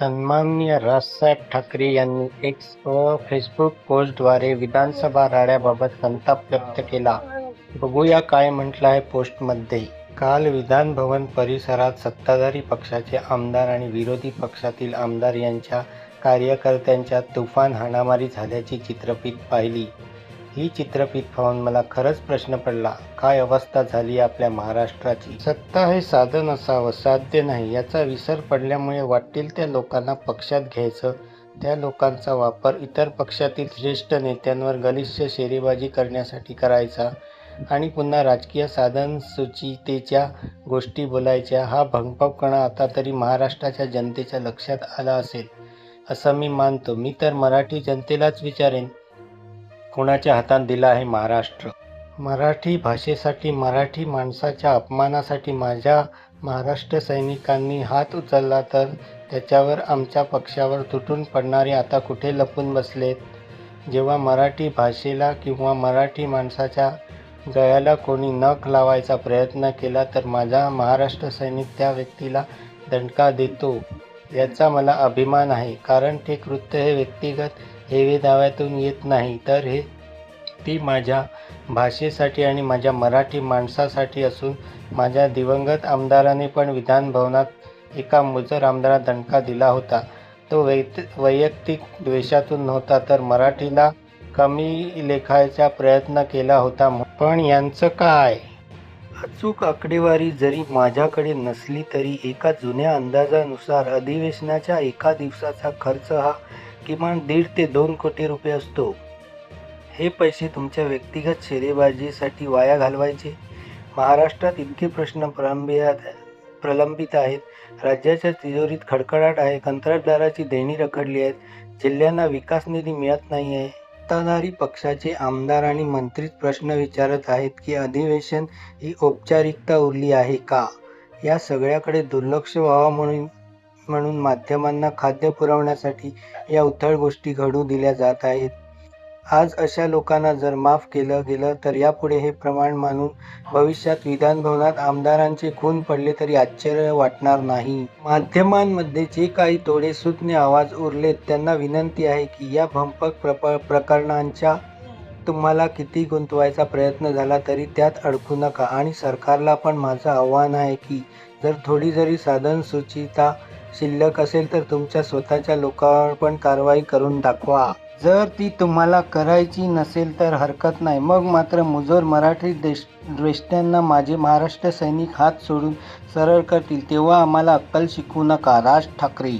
सन्माननीय राजसाहेब ठाकरे यांनी एक्स व फेसबुक पोस्टद्वारे विधानसभा राड्याबाबत संताप व्यक्त केला. बघूया काय म्हटलं आहे पोस्टमध्ये. काल विधान भवन परिसरात सत्ताधारी पक्षाचे आमदार आणि विरोधी पक्षातील आमदार यांच्या कार्यकर्त्यांच्या तुफान हाणामारी झाल्याची चित्रफीत पाहिली. ही चित्रफित पाहून मला खरंच प्रश्न पडला काय अवस्था झाली आपल्या महाराष्ट्राची? सत्ता हे साधन असावं साध्य नाही याचा विसर पडल्यामुळे वाटेल त्या लोकांना पक्षात घ्यायचं त्या लोकांचा वापर इतर पक्षातील ज्येष्ठ नेत्यांवर गलिच्छ शेरेबाजी करण्यासाठी करायचा आणि पुन्हा राजकीय साधन सुचितेच्या गोष्टी बोलायच्या हा भंगपावपणा आता तरी महाराष्ट्राच्या जनतेच्या लक्षात आला असेल असं मी मानतो. मी तर मराठी जनतेलाच विचारेन. कोणाच्या हातात दिला आहे महाराष्ट्र? मराठी भाषेसाठी मराठी माणसाच्या अपमानासाठी माझ्या महाराष्ट्र सैनिकांनी हात उचलला तर त्याच्यावर आमच्या पक्षावर तुटून पडणारे आता कुठे लपून बसलेत? जेव्हा मराठी भाषेला किंवा मराठी माणसाच्या गळ्याला कोणी नख लावायचा प्रयत्न केला तर माझा महाराष्ट्र सैनिक त्या व्यक्तीला दणका देतो याचा मला अभिमान आहे. कारण ते कृत्य हे व्यक्तिगत हेवे दाव्यातून येत नाही तर हे ती माझ्या भाषेसाठी आणि माझ्या मराठी माणसासाठी असून माझ्या दिवंगत आमदाराने पण विधान भवनात एका मुजर आमदारात दणका दिला होता. तो वैत वैयक्तिक द्वेषातून नव्हता तर मराठीला कमी लेखायचा प्रयत्न केला होता. पण यांचं काय? अचूक आकडेवारी जरी माझ्याकडे नसली तरी एका जुन्या अंदाजानुसार अधिवेशनाच्या एका दिवसाचा खर्च हा किमान दीड ते दोन कोटी रुपये असतो. हे पैसे तुमच्या व्यक्तिगत शेरेबाजीसाठी वाया घालवायचे. महाराष्ट्रात इतके प्रश्न प्रलंबित प्रलंबित आहेत. राज्याच्या तिजोरीत खडखडाट आहे. कंत्राटदाराची देणी रखडली आहेत. जिल्ह्यांना विकास निधी मिळत नाही आहे. सत्ताधारी पक्षाचे आमदार आणि मंत्रीच प्रश्न विचारत आहेत की अधिवेशन ही औपचारिकता उरली आहे का? या सगळ्याकडे दुर्लक्ष व्हावं म्हणून म्हणून माध्यमांना खाद्य पुरवण्यासाठी या उथळ गोष्टी घडू दिल्या जात आहेत. आज अशा लोकांना जर माफ केलं गेलं तर यापुढे हे प्रमाण मानून भविष्यात विधानभवनात आमदारांचे खून पडले तरी आश्चर्य वाटणार नाही. माध्यमांमध्ये जे काही थोडे सुज्ञ आवाज उरलेत त्यांना विनंती आहे की या भंपक प्रप प्रकरणांच्या तुम्हाला किती गुंतवायचा प्रयत्न झाला तरी त्यात अडकू नका. आणि सरकारला पण माझं आव्हान आहे की जर थोडी जरी साधनसूचिता शिल्लक असेल तर तुमच्या स्वतःच्या लोकांवर पण कारवाई करून दाखवा. जर ती तुम्हाला करायची नसेल तर हरकत नाही. मग मात्र मुजोर मराठी देश द्वेष्ट्यांना माझे महाराष्ट्र सैनिक हात सोडून सरळ करतील. तेव्हा आम्हाला अक्कल शिकू नका राज ठाकरे.